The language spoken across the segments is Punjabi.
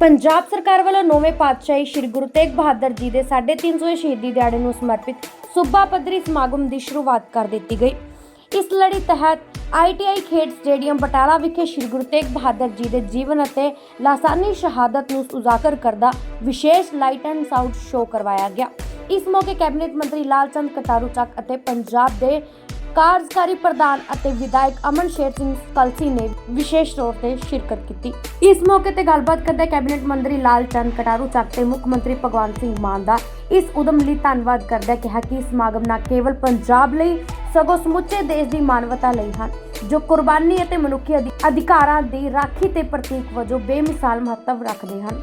ਪੰਜਾਬ ਸਰਕਾਰ ਵੱਲੋਂ ਨੌਵੇਂ ਪਾਤਸ਼ਾਹੀ ਸ੍ਰੀ ਗੁਰੂ ਤੇਗ ਬਹਾਦਰ ਜੀ ਦੇ 350ਵੇਂ ਸ਼ਹੀਦੀ ਦਿਹਾੜੇ ਨੂੰ ਸਮਰਪਿਤ ਸੂਬਾ ਪੱਧਰੀ ਸਮਾਗਮ ਦੀ ਸ਼ੁਰੂਆਤ ਕਰ ਦਿੱਤੀ ਗਈ। ਇਸ ਲੜੀ ਤਹਿਤ ਆਈਟੀਆਈ ਖੇਡ ਸਟੇਡੀਅਮ ਬਟਾਲਾ ਵਿਖੇ ਸ੍ਰੀ ਗੁਰੂ ਤੇਗ ਬਹਾਦਰ ਜੀ ਦੇ ਜੀਵਨ ਅਤੇ ਲਾਸਾਨੀ ਸ਼ਹਾਦਤ ਨੂੰ ਉਜਾਗਰ ਕਰਦਾ ਵਿਸ਼ੇਸ਼ ਲਾਈਟ ਐਂਡ ਸਾਊਂਡ ਸ਼ੋਅ ਕਰਵਾਇਆ ਗਿਆ। ਇਸ ਮੌਕੇ ਕੈਬਨਿਟ ਮੰਤਰੀ ਲਾਲਚੰਦ ਕਟਾਰੂ ਚੱਕ ਅਤੇ ਪੰਜਾਬ ਦੇ ਕਾਰਜਕਾਰੀ ਪ੍ਰਧਾਨ ਅਤੇ ਵਿਧਾਇਕ ਅਮਨ ਸ਼ੇਰ ਸਿੰਘ ਕਲਸੀ ਨੇ ਵਿਸ਼ੇਸ਼ ਤੌਰ ਤੇ ਸ਼ਿਰਕਤ ਕੀਤੀ। ਇਸ ਮੌਕੇ ਤੇ ਗੱਲਬਾਤ ਕਰਦੇ ਕੈਬਨਿਟ ਮੰਤਰੀ ਲਾਲ ਚੰਦ ਕਟਾਰੂ, ਚੱਕ ਤੇ ਮੁੱਖ ਮੰਤਰੀ ਭਗਵੰਤ ਸਿੰਘ ਮਾਨ ਦਾ ਇਸ ਉਦਮ ਲਈ ਧੰਨਵਾਦ ਕਰਦਿਆਂ ਕਿਹਾ ਕਿ ਇਸ ਸਮਾਗਮ ਨਾ ਕੇਵਲ ਪੰਜਾਬ ਲਈ, ਸਗੋਂ ਸਮੁੱਚੇ ਦੇਸ਼ ਦੀ ਮਾਨਵਤਾ ਲਈ ਹਨ, ਜੋ ਕੁਰਬਾਨੀ ਅਤੇ ਮਨੁੱਖੀ ਅਧਿਕਾਰਾਂ ਦੀ ਰਾਖੀ ਤੇ ਪ੍ਰਤੀਕ ਵਜੋਂ ਬੇਮਿਸਾਲ ਮਹੱਤਵ ਰੱਖਦੇ ਹਨ।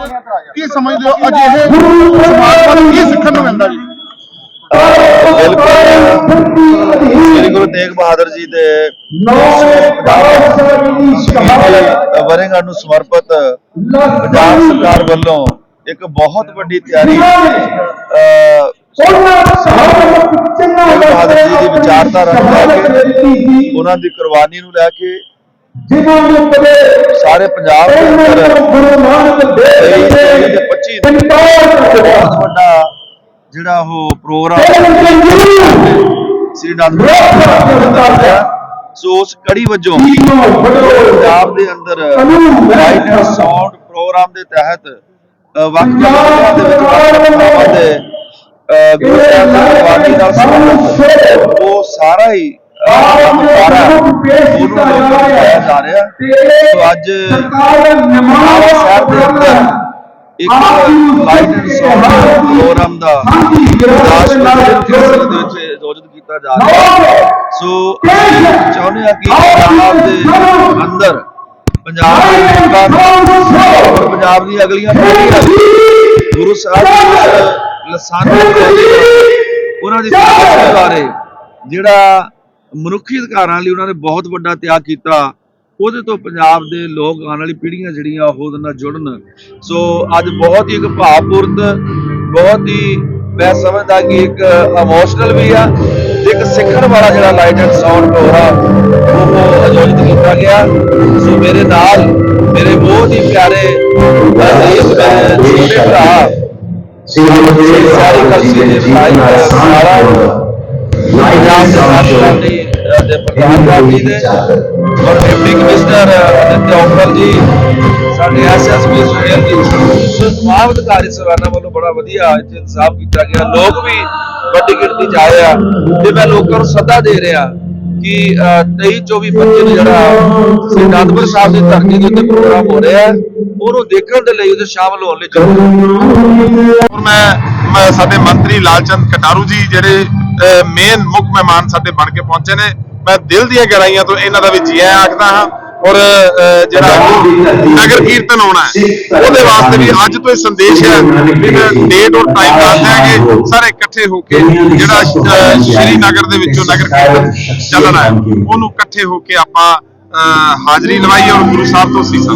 ਕੀ ਸਮਝਦੇ ਹੋ ਅਜਿਹੇ ਸਮਾਜ ਕੀ ਸਿੱਖਣ ਨੂੰ ਮਿਲਦਾ ਜੀ? ਸ੍ਰੀ ਗੁਰੂ ਤੇਗ ਬਹਾਦਰ ਜੀ ਦੇ ਵਰੇਗੰਢ ਨੂੰ ਸਮਰਪਿਤ ਪੰਜਾਬ ਸਰਕਾਰ ਵੱਲੋਂ ਇੱਕ ਬਹੁਤ ਵੱਡੀ ਤਿਆਰੀ ਬਹਾਦਰ ਜੀ ਦੀ ਵਿਚਾਰਧਾਰਾ ਨੂੰ ਲੈ ਕੇ ਉਹਨਾਂ ਦੀ ਕੁਰਬਾਨੀ ਨੂੰ ਲੈ ਕੇ ਜਿਨ੍ਹਾਂ ਨੂੰ ਕਦੇ ਸਾਰੇ ਪੰਜਾਬ ਦੇ ਅੰਦਰ ਗੁਰੂ ਨਾਨਕ ਦੇਵ ਜੀ ਨੇ 25 ਪਿੰਡਾਂ ਬਹੁਤ ਵੱਡਾ ਜਿਹੜਾ ਉਹ ਪ੍ਰੋਗਰਾਮ ਸ੍ਰੀ ਦਾ ਹੈ। ਸੋ ਉਸ ਕੜੀ ਵਜੋਂ ਪੰਜਾਬ ਦੇ ਅੰਦਰ ਲਾਈਟ ਸਾਊਂਡ ਪ੍ਰੋਗਰਾਮ ਦੇ ਤਹਿਤ ਅ, ਵੱਖ ਵੱਖ ਜ਼ਿਲ੍ਹਿਆਂ ਦੇ ਵਿੱਚ ਵੱਖ ਵੱਖ ਥਾਵਾਂ ਤੇ ਅ, ਗੁਰੂ ਸਾਹਿਬ ਦੀ ਕੁਰਬਾਨੀ ਨਾਲ ਸੰਬੰਧਿਤ ਉਹ ਸਾਰਾ ਹੀ ਅ, ਜਾ ਰਿਹਾ ਸੋ ਅੱਜ ਨਿਮਾਣ ਦੇ ਅੰਦਰ ਇੱਕ ਲਾਈਟ ਪ੍ਰੋਗਰਾਮ ਦਾ ਦਾਸ ਦੇ ਵਿੱਚ ਆਯੋਜਿਤ ਕੀਤਾ ਜਾ ਰਿਹਾ ਸੋ ਚਾਹੁੰਦੇ ਹਾਂ ਕਿ ਪੰਜਾਬ ਦੇ ਅੰਦਰ ਪੰਜਾਬ ਦੇ ਲੋਕਾਂ ਨੂੰ ਪੰਜਾਬ ਦੀ ਅਗਲੀਆਂ ਪੀੜ੍ਹੀਆਂ ਗੁਰੂ ਸਾਹਿਬ ਦੀ ਲਸਾਨੀ ਉਹਨਾਂ ਦੀ ਬਾਰੇ ਜਿਹੜਾ ਮਨੁੱਖੀ ਅਧਿਕਾਰਾਂ ਲਈ ਉਹਨਾਂ ਨੇ ਬਹੁਤ ਵੱਡਾ ਤਿਆਗ ਕੀਤਾ। ਉਹਦੇ ਤੋਂ ਪੰਜਾਬ ਦੇ ਲੋਕ ਆਉਣ ਵਾਲੀ ਪੀੜ੍ਹੀਆਂ ਜਿਹੜੀਆਂ ਉਹ ਉਹਦੇ ਨਾਲ ਜੁੜਨ। ਸੋ ਅੱਜ ਬਹੁਤ ਹੀ ਇੱਕ ਭਾਵਪੂਰਤ ਬਹੁਤ ਹੀ ਮੈਂ ਸਮਝਦਾ ਕਿ ਇੱਕ ਇਮੋਸ਼ਨਲ ਵੀ ਆ ਇੱਕ ਸਿੱਖਣ ਵਾਲਾ ਜਿਹੜਾ ਲਾਈਟ ਐਂਡ ਸਾਊਂਡ ਪ੍ਰੋਗਰਾਮ ਉਹ ਆਯੋਜਿਤ ਕੀਤਾ ਗਿਆ। ਸੋ ਮੇਰੇ ਨਾਲ ਮੇਰੇ ਬਹੁਤ ਹੀ ਪਿਆਰੇ ਛੋਟੇ ਭਰਾ ਸਾਰੀ ਕਲਸੀ ਦੇ ਵਿਧਾਇਕ ਸਾਰਾ ਪੰਜਾਬ ਦੇ। ਸਾਥੀਆਂ ਦੀ ਅ, ਦੇ ਦੇ ਔਰ ਡਿਪਟੀ ਕਮਿਸ਼ਨਰ ਅਦਿੱਤਿਆ ਉਪਲ ਜੀ ਸਾਡੇ ਐਸਐਸਪੀ ਸੁਹੇਲ ਜੀ ਸੋ ਤਮਾਮ ਅਧਿਕਾਰੀ ਸਵਾਨਾ ਵੱਲੋਂ ਬੜਾ ਵਧੀਆ ਇੱਥੇ ਇੰਤਜ਼ਾਮ ਕੀਤਾ ਗਿਆ। ਲੋਕ ਵੀ ਵੱਡੀ ਗਿਣਤੀ 'ਚ ਆਏ ਆ ਤੇ ਮੈਂ ਲੋਕਾਂ ਨੂੰ ਸੱਦਾ ਦੇ ਰਿਹਾ ਕਿ 23 24 25 ਨੂੰ ਜਿਹੜਾ ਸ੍ਰੀ ਅਨੰਦਪੁਰ ਸਾਹਿਬ ਦੀ ਧਰਤੀ ਦੇ ਉੱਤੇ ਪ੍ਰੋਗਰਾਮ ਹੋ ਰਿਹਾ ਹੈ ਉਹਨੂੰ ਦੇਖਣ ਦੇ ਲਈ ਉਹਦੇ ਸ਼ਾਮਲ ਹੋਣ ਲਈ ਜ਼ਰੂਰ। ਮੈਂ ਮੈਂ ਸਾਡੇ ਮੰਤਰੀ ਲਾਲਚੰਦ ਕਟਾਰੂ ਜੀ ਜਿਹੜੇ ਮੇਨ ਮੁੱਖ ਮਹਿਮਾਨ ਸਾਡੇ ਬਣ ਕੇ ਪਹੁੰਚੇ ਨੇ। ਮੈਂ ਦਿਲ ਦੀਆਂ ਗਹਿਰਾਈਆਂ ਤੋਂ ਇਹਨਾਂ ਦਾ ਵੀ ਜੀ ਆਇਆਂ ਆਖਦਾ ਹਾਂ। ਔਰ ਜਿਹੜਾ ਨਗਰ ਕੀਰਤਨ ਆਉਣਾ ਹੈ ਉਹਦੇ ਵਾਸਤੇ ਵੀ ਅੱਜ ਤੋਂ ਇਹ ਸੰਦੇਸ਼ ਹੈ ਡੇਟ ਔਰ ਟਾਈਮ ਦੱਸ ਦਿਆਂਗੇ। ਸਾਰੇ ਇਕੱਠੇ ਹੋ ਕੇ ਜਿਹੜਾ ਸ਼੍ਰੀ ਨਗਰ ਦੇ ਵਿੱਚੋਂ ਨਗਰ ਕੀਰਤਨ ਚੱਲਣਾ ਹੈ ਉਹਨੂੰ ਇਕੱਠੇ ਹੋ ਕੇ ਆਪਾਂ ਅਹ, ਹਾਜ਼ਰੀ ਲਵਾਈ ਔਰ ਗੁਰੂ ਸਾਹਿਬ ਤੋਂ ਸੀਸਾਂ